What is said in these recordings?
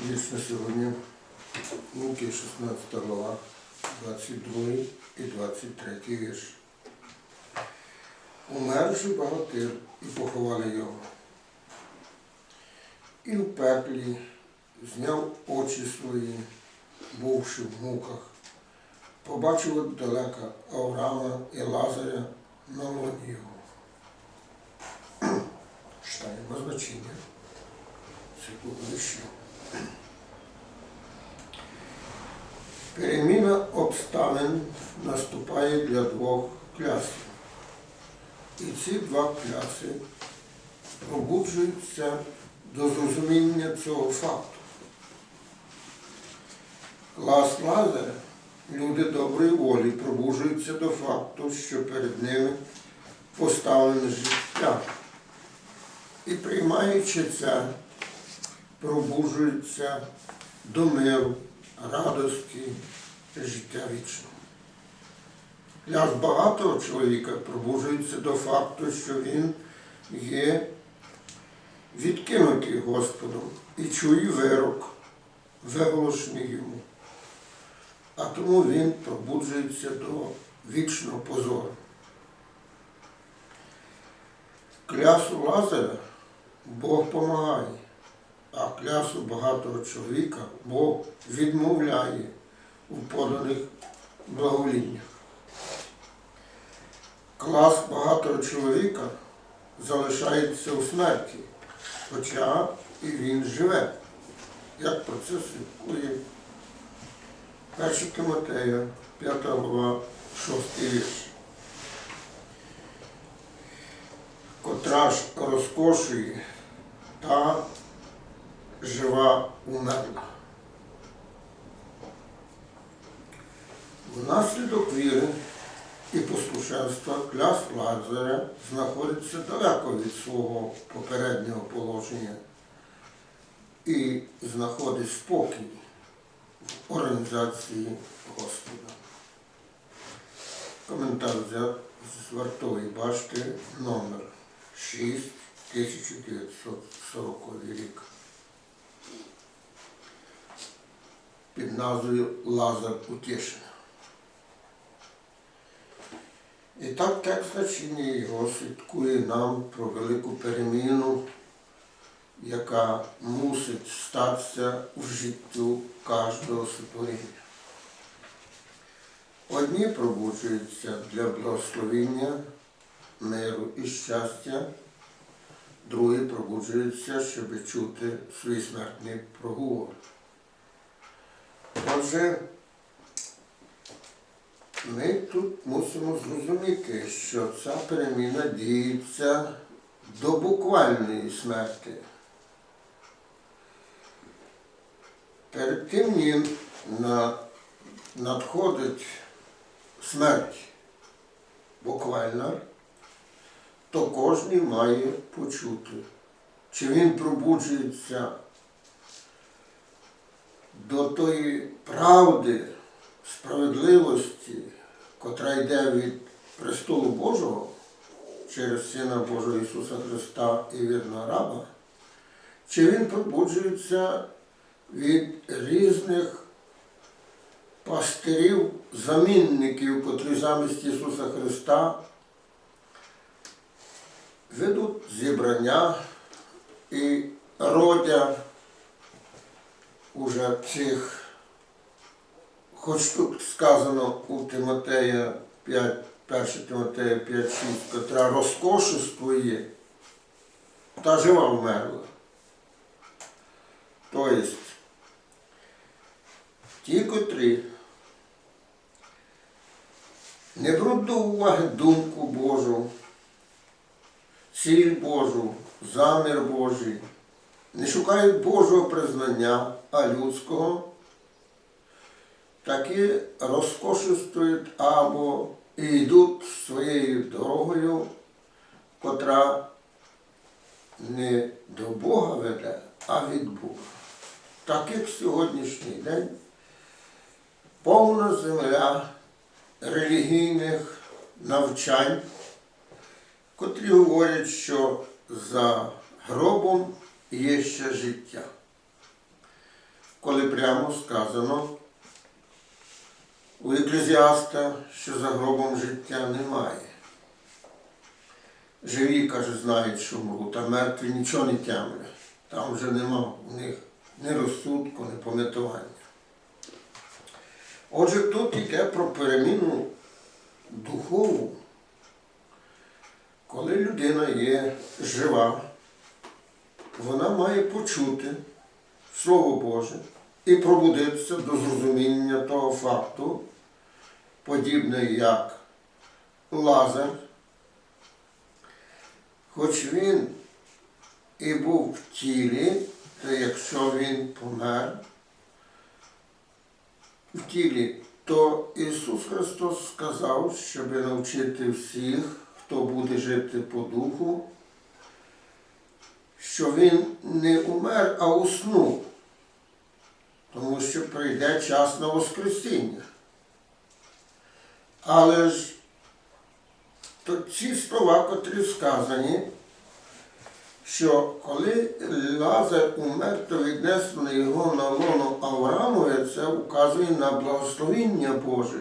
Вічно сьогодні Луки 16 глава, 22 і 23 вірш. Умерши багатир і поховали його. І в пеклі зняв очі свої, бувши в муках, побачив далека Авраама і Лазаря на лоні його. Читаємо значення. Це вище. Переміна обставин наступає для двох клясів. І ці два кляси пробуджуються до зрозуміння цього факту. Клас Лазаря, люди доброї волі, пробуджуються до факту, що перед ними поставлене життя. І приймаючи це, пробуджуються до миру, радості життя вічного. Для багатого чоловіка пробуджується до факту, що він є відкинутий Господом і чує вирок, виголошений йому. А тому він пробуджується до вічного позору. Клясу Лазаря Бог помагає, а клясу багатого чоловіка Бог відмовляє у поданих благоволіннях. Клас багатого чоловіка залишається у смерті, хоча і він живе, як про це свідкує 1 Тимотея, 5 глава, 6 вірш. Котра ж розкошує та жива умерла. Внаслідок віри і послушенства кляс Лазаря знаходиться далеко від свого попереднього положення і знаходить спокій в організації Господа. Коментар з вартової башти номер 6 1940 рік. Під назвою Лазар Утішення. І так текст значення його свідкує нам про велику переміну, яка мусить статися в життю кожного сотворіння. Одні пробуджуються для благословення, миру і щастя, другі пробуджуються, щоб чути свій смертний проговор. Отже, ми тут мусимо зрозуміти, що ця переміна діється до буквальної смерті. Перед тим на, надходить смерть буквальна, то кожен має почути, чи він пробуджується до тої правди, справедливості, котра йде від престолу Божого через Сина Божого Ісуса Христа і вірного раба, чи він пробуджується від різних пастирів, замінників, котрі замість Ісуса Христа ведуть зібрання і родять уже цих, хоч тут сказано у Тимотея 5, 1 Тимотея 5, 6, котра розкошествує та жива вмерла. Тобто, ті, котрі не беруть до уваги думку Божу, ціль Божу, замір Божий, не шукають Божого признання, а людського, такі розкошествують або і йдуть своєю дорогою, котра не до Бога веде, а від Бога. Так як сьогоднішній день повна земля релігійних навчань, котрі говорять, що за гробом є ще життя. Коли прямо сказано у еклезіаста, що за гробом життя немає. Живі, каже, знають, що мруть, а мертві нічого не тямлять. Там вже нема у них ні розсудку, ні пам'ятування. Отже, тут йде про переміну духову, коли людина є жива, вона має почути Слово Боже і пробудитися до зрозуміння того факту, подібне як Лазар, хоч він і був в тілі, то якщо він помер в тілі, то Ісус Христос сказав, щоб навчити всіх, хто буде жити по духу, що Він не умер, а уснув, тому що прийде час на Воскресіння. Але ж то ці слова, котрі сказані, що коли Лазар умер, то віднесено його на лоно Авраамове, це вказує на благословіння Боже,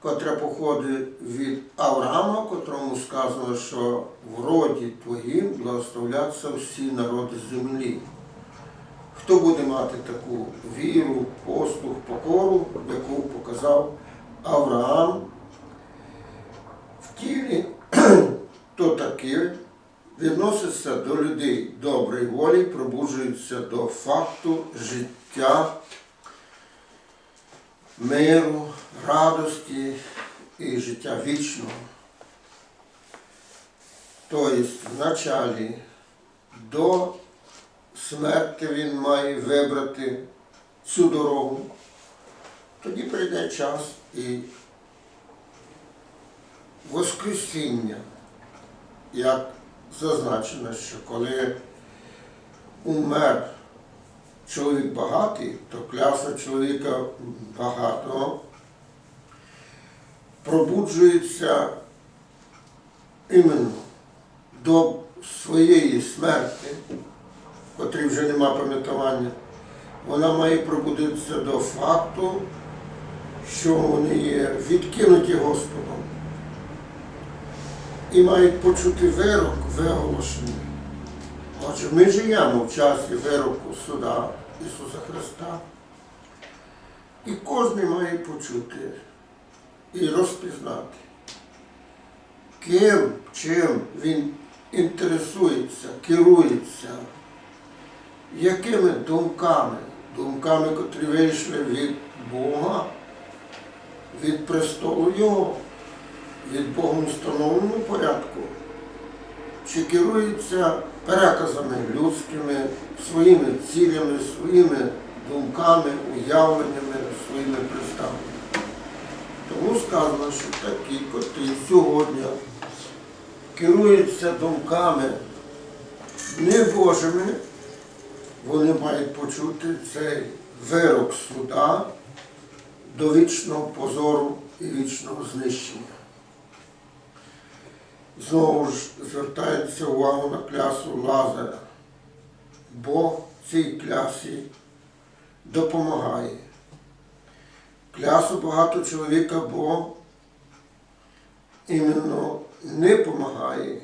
котре походить від Авраама, котрому сказано, що в роді твоїм благословляться всі народи землі. Хто буде мати таку віру, послух, покору, яку показав Авраам в тілі, то таки відноситься до людей доброї волі, пробуджується до факту життя, миру, радості і життя вічного. Тобто, вначалі до смерті він має вибрати цю дорогу, тоді прийде час і Воскресіння, як зазначено, що коли умер чоловік багатий, то кляса чоловіка багатого пробуджується іменно до своєї смерти, котрій вже нема пам'ятування, вона має пробудитися до факту, що вони є відкинуті Господом і мають почути вирок виголошений. Отже, ми живемо в часі вироку суда Ісуса Христа. І кожен має почути і розпізнати, ким, чим він інтересується, керується, якими думками, думками, котрі вийшли від Бога, від престолу Його від Богом встановленому порядку, чи керується переказами людськими, своїми цілями, своїми думками, уявленнями, своїми представами. Тому сказано, що такі, котрі сьогодні керуються думками не Божими, вони мають почути цей вирок суда до вічного позору і вічного знищення. Знову ж звертається увагу на клясу Лазаря. Бог цій клясі допомагає. Клясу багато чоловіка Бог іменно не допомагає.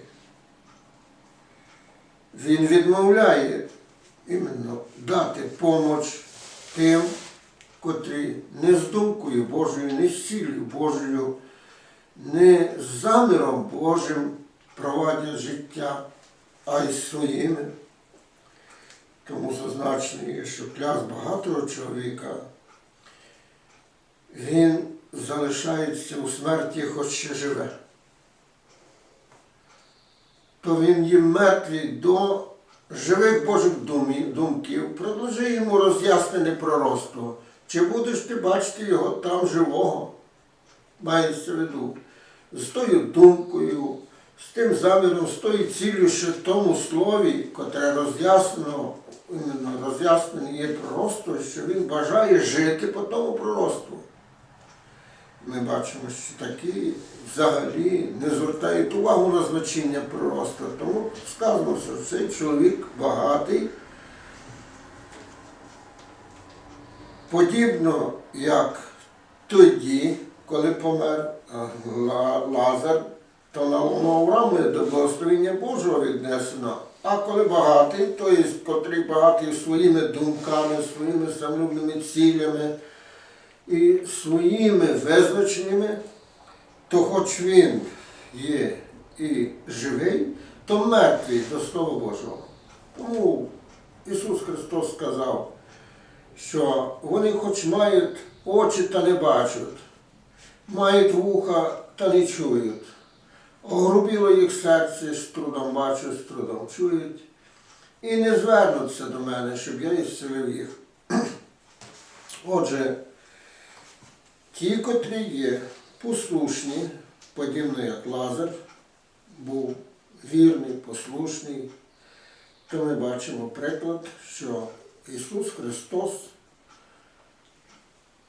Він відмовляє іменно дати помоч тим, котрі не з думкою Божою, не з ціллю Божою не з заміром Божим проводять життя, а й своїми. Тому зазначено є, що кляс багатого чоловіка, він залишається у смерті, хоч ще живе. То він є мертвий до живих Божих думків, продовжує йому роз'яснене пророцтво. Чи будеш ти бачити його там живого? мається в виду, з тою думкою, з тим заміром, з тою ціллю, що в тому слові, котре роз'яснено, роз'яснене є просто, що він бажає жити по тому проросту. Ми бачимо, що такі взагалі не звертають увагу на значення пророста. Тому сказано, що цей чоловік багатий Подібно як тоді, коли помер е, Лазар, то на Аврааму до благословення Божого віднесено. А коли багатий, то є, котрий багатий своїми думками, своїми самолюбними цілями і своїми визначеннями, то хоч він є і живий, то мертвий до Слова Божого. Тому Ісус Христос сказав, що вони хоч мають очі та не бачать, мають вуха та не чують. Огрубіло їх серце, з трудом бачать, з трудом чують, і не звернуться до мене, щоб я ісцелив їх. Отже, ті, котрі є послушні, подібно як Лазар, був вірний, послушний, то ми бачимо приклад, що Ісус Христос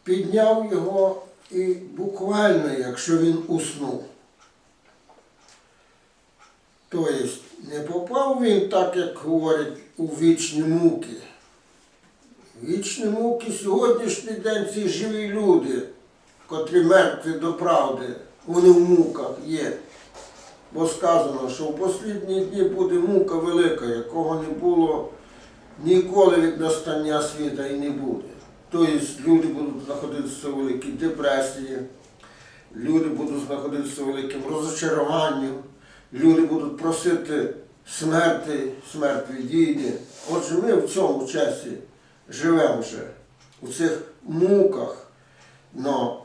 підняв його і буквально, якщо він уснув. Тобто не попав він, так як говорять, у вічні муки. Вічні муки сьогоднішній день ці живі люди, котрі мертві до правди, вони в муках є. Бо сказано, що в послідні дні буде мука велика, якого не було ніколи від настання світа і не буде. Тобто люди будуть знаходитися в великій депресії, люди будуть знаходитися в великому розочаруванні, люди будуть просити смерти, смерть відійде. Отже, ми в цьому часі живемо вже у цих муках. Но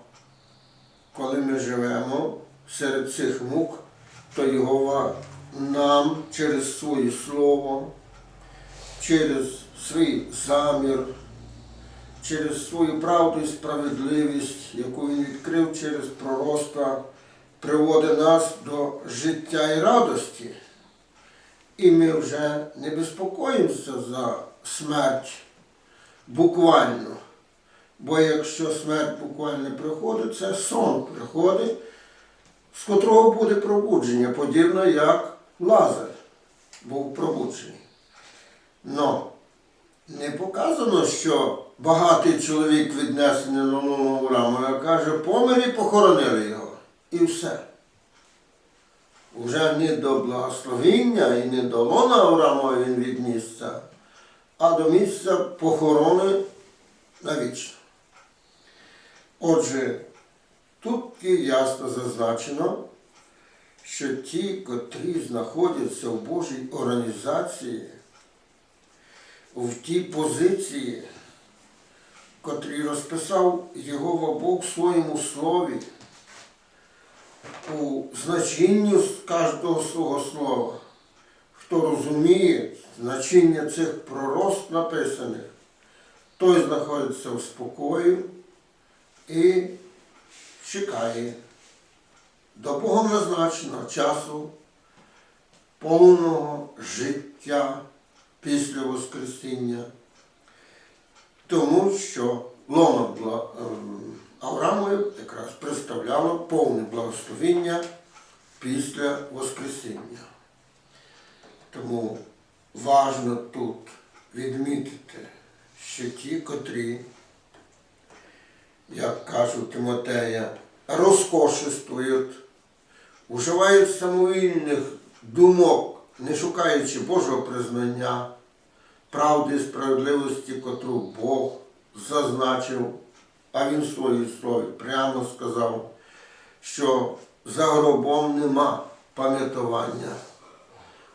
коли ми живемо серед цих мук, то Єгова нам через своє слово, через свій замір, через свою правду і справедливість, яку він відкрив через пророцтва, приводить нас до життя і радості. І ми вже не безпокоїмося за смерть буквально. Бо якщо смерть буквально приходить, це сон приходить, з котрого буде пробудження, подібно як Лазар був пробуджений. Но не показано, що багатий чоловік віднесений на новому раму, а каже, помер і похоронили його. І все. Уже не до благословіння і не до лона Авраама він віднісся, а до місця похорони навічно. Отже, тут є ясно зазначено, що ті, котрі знаходяться в Божій організації, в тій позиції, котрі розписав Єгова Бог в своєму слові, у значенню кожного свого слова, хто розуміє значення цих пророцтв написаних, той знаходиться в спокої і чекає до Богом назначеного часу повного життя після Воскресіння. Тому що лоно ем, Авраамові якраз представляло повне благословіння після Воскресіння. Тому важно тут відмітити, що ті, котрі як кажуть Тимотея, розкошествують, уживають самовільних думок, не шукаючи Божого признання, правди і справедливості, котру Бог зазначив, а він в слові прямо сказав, що за гробом нема пам'ятування.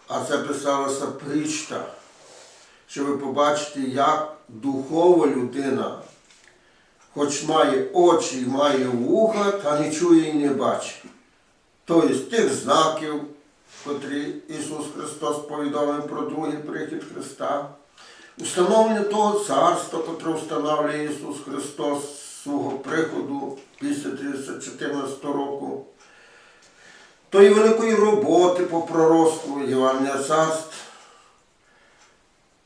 А це писалося причта, щоб ви побачите, як духова людина хоч має очі і має вуха, та не чує і не бачить. Тобто тих знаків, котрі Ісус Христос повідомив про другий прихід Христа, установлення того царства, котре встановлює Ісус Христос свого приходу після 314 року, тої великої роботи по пророцтву Євангелія царств,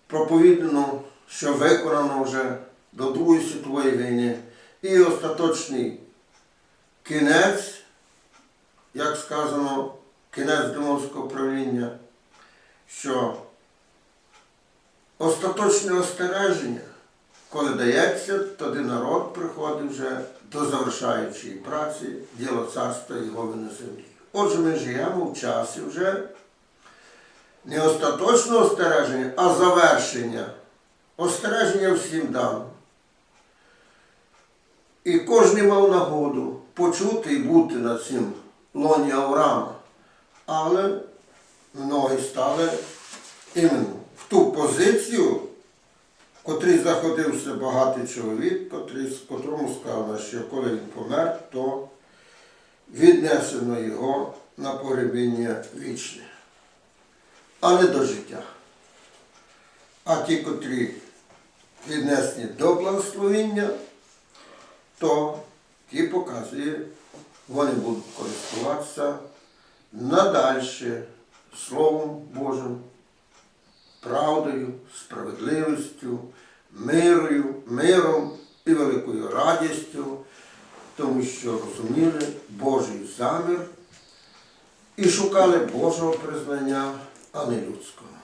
проповідано, що виконано вже до Другої світової війни і остаточний кінець, як сказано, кінець демонського правління, що остаточне остереження коли дається, тоді народ приходить вже до завершаючої праці, діло царства його на землі. Отже, ми живемо в часі вже не остаточного остереження, а завершення. Остереження всім дано. І кожен мав нагоду почути і бути на цим лоні Авраама. Але многі стали іменно в ту позицію, в котрій заходився багатий чоловік, котрий, котрому сказано, що коли він помер, то віднесено його на погребіння вічне, а не до життя. А ті, котрі віднесені до благословіння, то ті показує, вони будуть користуватися надальше Словом Божим, правдою, справедливістю, мирою, миром і великою радістю, тому що розуміли Божий замір і шукали Божого признання, а не людського.